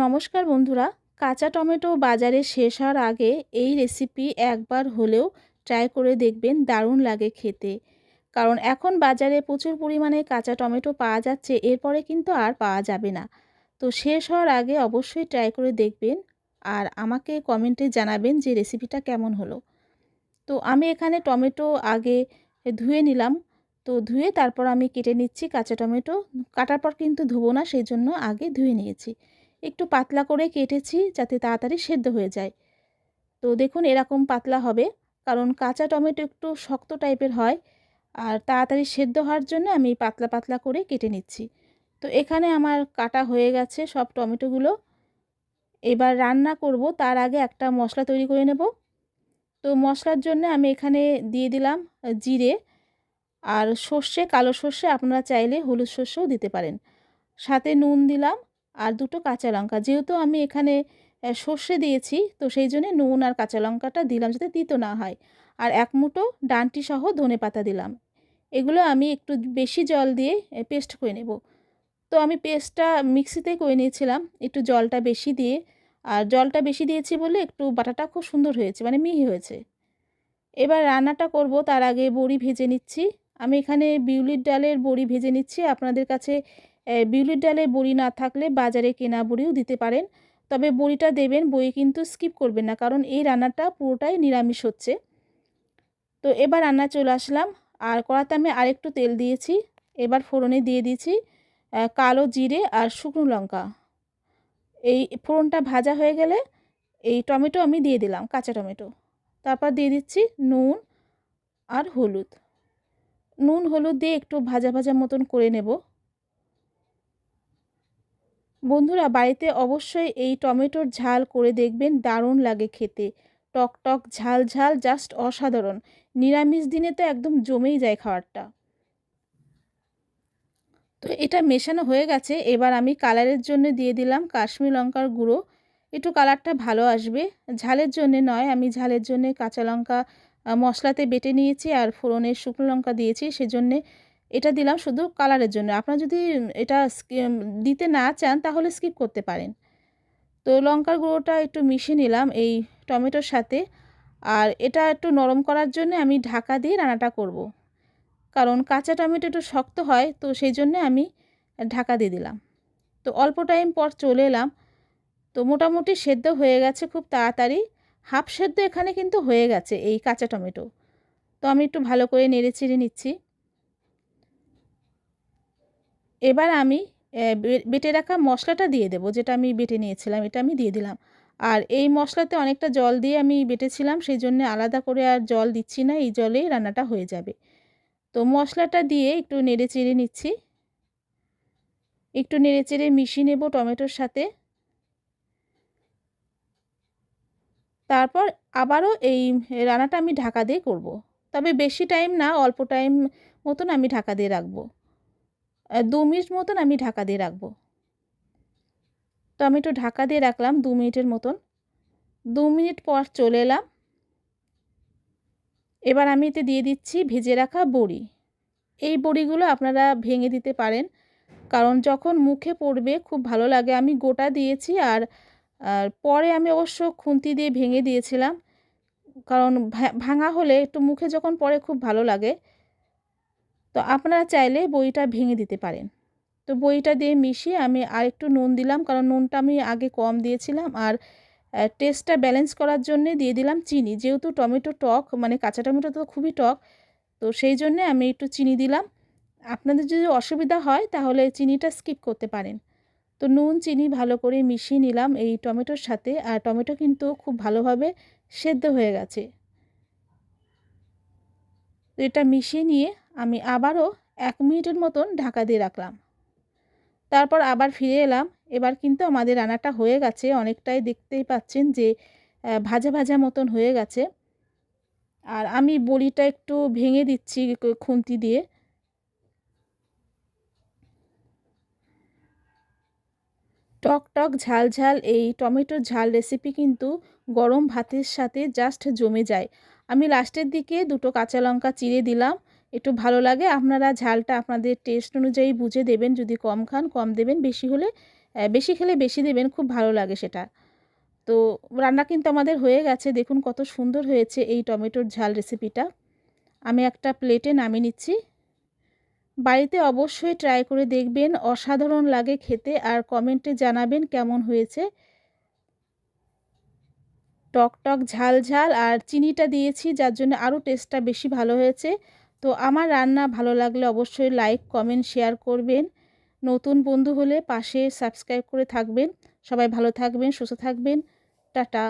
নমস্কার বন্ধুরা, কাঁচা টমেটো বাজারে শেষ হওয়ার আগে এই রেসিপি একবার হলেও ট্রাই করে দেখবেন, দারুণ লাগে খেতে। কারণ এখন বাজারে প্রচুর পরিমাণে কাঁচা টমেটো পাওয়া যাচ্ছে, এরপরে কিন্তু আর পাওয়া যাবে না। তো শেষ হওয়ার আগে অবশ্যই ট্রাই করে দেখবেন আর আমাকে কমেন্টে জানাবেন যে রেসিপিটা কেমন হলো। তো আমি এখানে টমেটো আগে ধুয়ে নিলাম। তো ধুয়ে তারপর আমি কেটে নিচ্ছি কাঁচা টমেটো। কাটার পর কিন্তু ধুবো না, সেই জন্য আগে ধুয়ে নিয়েছি। একটু পাতলা করে কেটেছি যাতে তাড়াতাড়ি সেদ্ধ হয়ে যায়। তো দেখুন এরকম পাতলা হবে, কারণ কাঁচা টমেটো একটু শক্ত টাইপের হয়, আর তাড়াতাড়ি সেদ্ধ হওয়ার জন্য আমি পাতলা পাতলা করে কেটে নিচ্ছি। তো এখানে আমার কাটা হয়ে গেছে সব টমেটোগুলো। এবার রান্না করব, তার আগে একটা মশলা তৈরি করে নেব। তো মশলার জন্য আমি এখানে দিয়ে দিলাম জিরে আর সর্ষে, কালো সর্ষে আপনারা চাইলে হলুদ সর্ষেও দিতে পারেন। সাথে নুন দিলাম আর দুটো কাঁচা লঙ্কা। যেহেতু আমি এখানে সর্ষে দিয়েছি, তো সেই জন্যে নুন আর কাঁচা লঙ্কাটা দিলাম যাতে তিতো না হয়। আর এক মুঠো ডানটি সহ ধনে পাতা দিলাম। এগুলো আমি একটু বেশি জল দিয়ে পেস্ট করে নেব। তো আমি পেস্টটা মিক্সিতে করে নিয়েছিলাম, একটু জলটা বেশি দিয়ে। আর জলটা বেশি দিয়েছি বলে একটু বাটাটা খুব সুন্দর হয়েছে মানে মিহি হয়েছে। এবার রান্নাটা করব, তার আগে বড়ি ভেজে নিচ্ছি। আমি এখানে বিউলির ডালের বড়ি ভেজে নিচ্ছি। আপনাদের কাছে বিউলির ডালে বড়ি না থাকলে বাজারে কেনা বড়িও দিতে পারেন। তবে বড়িটা দেবেন বই কিন্তু স্কিপ করবেন না, কারণ এই রান্নাটা পুরোটাই নিরামিষ হচ্ছে। তো এবার রান্না চলে আসলাম। আর কড়াতে আমি আরেকটু তেল দিয়েছি। এবার ফোড়নে দিয়ে দিয়েছি কালো জিরে আর শুকনো লঙ্কা। এই ফোড়নটা ভাজা হয়ে গেলে এই টমেটো আমি দিয়ে দিলাম, কাঁচা টমেটো। তারপর দিয়ে দিচ্ছি নুন আর হলুদ। নুন, হলুদ দিয়ে একটু ভাজা ভাজা মতন করে নেব। বন্ধুরা, বাড়িতে অবশ্যই এই টমেটোর ঝাল করে দেখবেন, দারুণ লাগে খেতে। টক টক, ঝাল ঝাল, জাস্ট অসাধারণ। নিরামিষ দিনে তো একদম জমেই যায় খাবারটা। তো এটা মেশানো হয়ে গেছে। এবার আমি কালারের জন্য দিয়ে দিলাম কাশ্মীর লঙ্কার গুঁড়ো। একটু কালারটা ভালো আসবে। ঝালের জন্য নয়, আমি ঝালের জন্য কাঁচা লঙ্কা মশলাতে বেটে নিয়েছি আর ফোড়নের শুকনো লঙ্কা দিয়েছি। সেজন্যে এটা দিলাম শুধু কালারের জন্য। আপনারা যদি এটা দিতে না চান তাহলে স্কিপ করতে পারেন। তো লঙ্কার গুঁড়োটা একটু মিশিয়ে নিলাম এই টমেটোর সাথে। আর এটা একটু নরম করার জন্য আমি ঢাকা দিয়ে রান্নাটা করব। কারণ কাঁচা টমেটো একটু শক্ত হয়, তো সেই জন্য আমি ঢাকা দিয়ে দিলাম। তো অল্প টাইম পর চলে এলাম। তো মোটামুটি সেদ্ধ হয়ে গেছে খুব তাড়াতাড়ি। হাফ সেদ্ধ এখানে কিন্তু হয়ে গেছে এই কাঁচা টমেটো। তো আমি একটু ভালো করে নেড়ে চিড়ে নিচ্ছি। এবার আমি বেটে রাখা মশলাটা দিয়ে দেবো, যেটা আমি বেটে নিয়েছিলাম, এটা আমি দিয়ে দিলাম। আর এই মশলাতে অনেকটা জল দিয়ে আমি বেটেছিলাম, সেই জন্য আলাদা করে আর জল দিচ্ছি না, এই জলেই রান্নাটা হয়ে যাবে। তো মশলাটা দিয়ে একটু নেড়ে চেড়ে নিচ্ছি। একটু নেড়ে চেড়ে মিশিয়ে নেব টমেটোর সাথে। তারপর আবারও এই রান্নাটা আমি ঢাকা দিয়ে করব। তবে বেশি টাইম না, অল্প টাইম মতন আমি ঢাকা দিয়ে রাখব। দু মিনিট মতন আমি ঢাকা দিয়ে রাখব। তো আমি একটু ঢাকা দিয়ে রাখলাম দু মিনিটের মতন। দু মিনিট পর চলে এলাম। এবার আমি এতে দিয়ে দিচ্ছি ভেজে রাখা বড়ি। এই বড়িগুলো আপনারা ভেঙে দিতে পারেন, কারণ যখন মুখে পড়বে খুব ভালো লাগে। আমি গোটা দিয়েছি আর পরে আমি অবশ্য খুন্তি দিয়ে ভেঙে দিয়েছিলাম, কারণ ভাঙা হলে একটু মুখে যখন পরে খুব ভালো লাগে। তো আপনারা চাইলে বইটা ভেঙে দিতে পারেন। তো বইটা দিয়ে মিশিয়ে আমি আর একটু নুন দিলাম, কারণ নুনটা আমি আগে কম দিয়েছিলাম আর টেস্টটা ব্যালেন্স করার জন্য দিয়ে দিলাম চিনি। যেহেতু টমেটো টক মানে কাঁচা টমেটো তো খুবই টক, তো সেই জন্যে আমি একটু চিনি দিলাম। আপনাদের যদি অসুবিধা হয়, তাহলে চিনিটা স্কিপ করতে পারেন। তো নুন, চিনি ভালো করে মিশিয়ে নিলাম এই টমেটোর সাথে, আর টমেটো কিন্তু খুব ভালোভাবে সেদ্ধ হয়ে গেছে। এটা মিশিয়ে নিয়ে আমি আবারও এক মিনিটের মতন ঢাকা দিয়ে রাখলাম। তারপর আবার ফিরে এলাম। এবার কিন্তু আমাদের রান্নাটা হয়ে গেছে। অনেকটাই দেখতেই পাচ্ছেন যে ভাজা ভাজা মতন হয়ে গেছে। আর আমি বড়িটা একটু ভেঙে দিচ্ছি খুন্তি দিয়ে। টক টক ঝাল ঝাল এই টমেটোর ঝাল রেসিপি কিন্তু গরম ভাতের সাথে জাস্ট জমে যায়। আমি লাস্টের দিকে দুটো কাঁচা লঙ্কা চিড়ে দিলাম। একটু ভালো লাগে। আপনারা ঝালটা আপনাদের টেস্ট অনুযায়ী বুঝে দেবেন। যদি কম খান, কম দেবেন। বেশি হলে বেশি খেলে বেশি দেবেন। খুব ভালো লাগে সেটা। তো রান্না কিন্তু আমাদের হয়ে গেছে। দেখুন কত সুন্দর হয়েছে এই টমেটোর ঝাল রেসিপিটা আমি একটা প্লেটে নামিয়ে নিচ্ছি। বাড়িতে অবশ্যই ট্রাই করে দেখবেন। অসাধারণ লাগে খেতে। আর কমেন্টে জানাবেন কেমন হয়েছে। টক টক ঝাল ঝাল। আর চিনিটা দিয়েছি, যার জন্য আরও টেস্টটা বেশি ভালো হয়েছে। তো আমার রান্না ভালো লাগলে অবশ্যই লাইক কমেন্ট শেয়ার করবেন। নতুন বন্ধু হলে পাশে সাবস্ক্রাইব করে থাকবেন। সবাই ভালো থাকবেন, সুস্থ থাকবেন। টাটা।